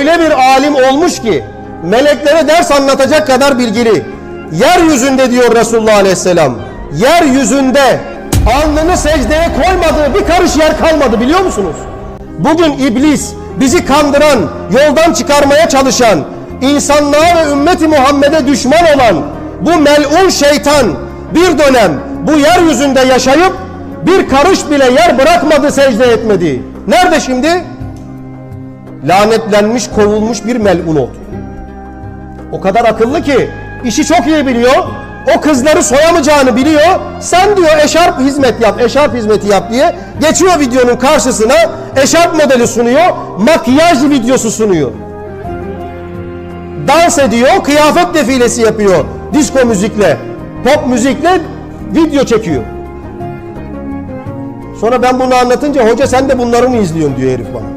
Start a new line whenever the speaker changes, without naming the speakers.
öyle bir alim olmuş ki meleklere ders anlatacak kadar bilgili. Yeryüzünde diyor Resulullah Aleyhisselam. Yeryüzünde alnını secdeye koymadığı bir karış yer kalmadı biliyor musunuz? Bugün iblis bizi kandıran, yoldan çıkarmaya çalışan, insanlığa ve ümmeti Muhammed'e düşman olan bu melun şeytan bir dönem bu yeryüzünde yaşayıp bir karış bile yer bırakmadı secde etmedi. Nerede şimdi? Lanetlenmiş, kovulmuş bir melun oldu. O kadar akıllı ki işi çok iyi biliyor. O kızları soyamayacağını biliyor. Sen diyor eşarp hizmet yap, eşarp hizmeti yap diye geçiyor videonun karşısına eşarp modeli sunuyor, makyaj videosu sunuyor. Dans ediyor, kıyafet defilesi yapıyor. Disko müzikle, pop müzikle video çekiyor. Sonra ben bunu anlatınca hoca sen de bunları mı izliyorsun diyor herif bana.